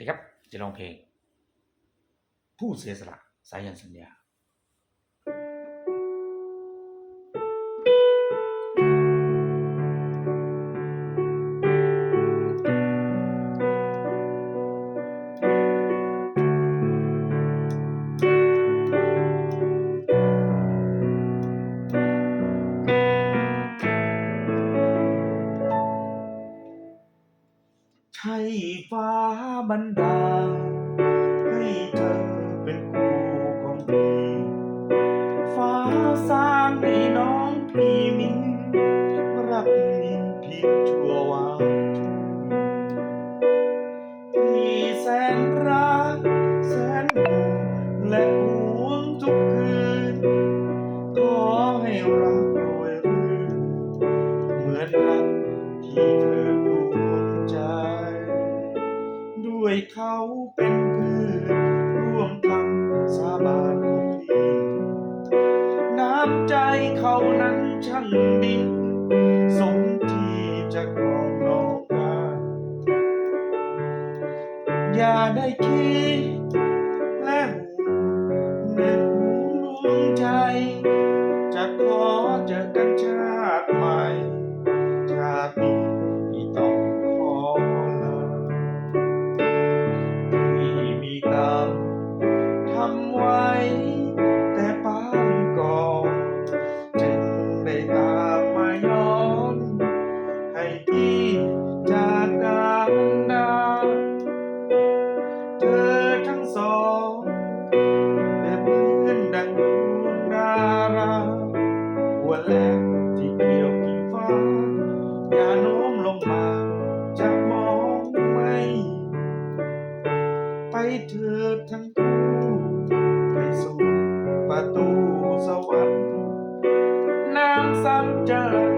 ดีครับ จะลองเพลง ผู้เสียสละสายันสัญญา ใช่ฟ้าบันดาลให้เธอเป็นคู่ของพี่ฟ้าสร้างให้น้องพี่มีรักมีเพียงชั่ววาพี่แสนรักแสนห่วงและห่วงทุกคืนขอให้รักรวยรื่นเหมือนรักที่เธอ ด้วยเขาเป็นเพื่อนร่วมทำสาบานของพี่น้ำใจเขานั้นช่างดีสมที่จะครองน้องได้อย่าได้คิดและห่วในห่วงดวงใจ จะขอเจอกันชาำไว้ำ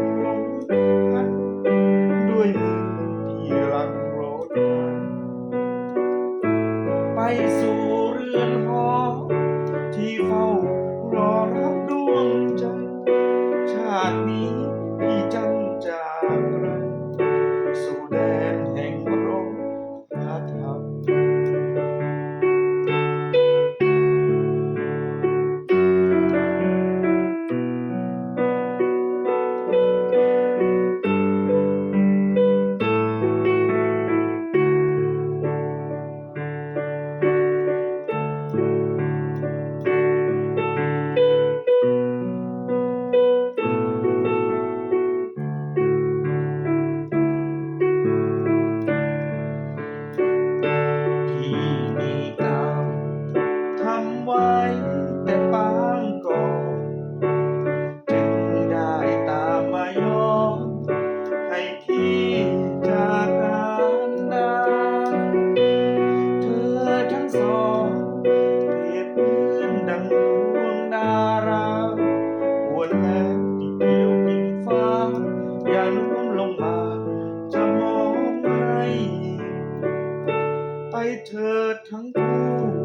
ทั้งสองเปรียบเหมือนดังดวงดาราหัวแหลมที่เกี่ยวกิ่งฟ้าอย่านุ่มลงมา จะมองไม่ ไปเถิดทั้งคู่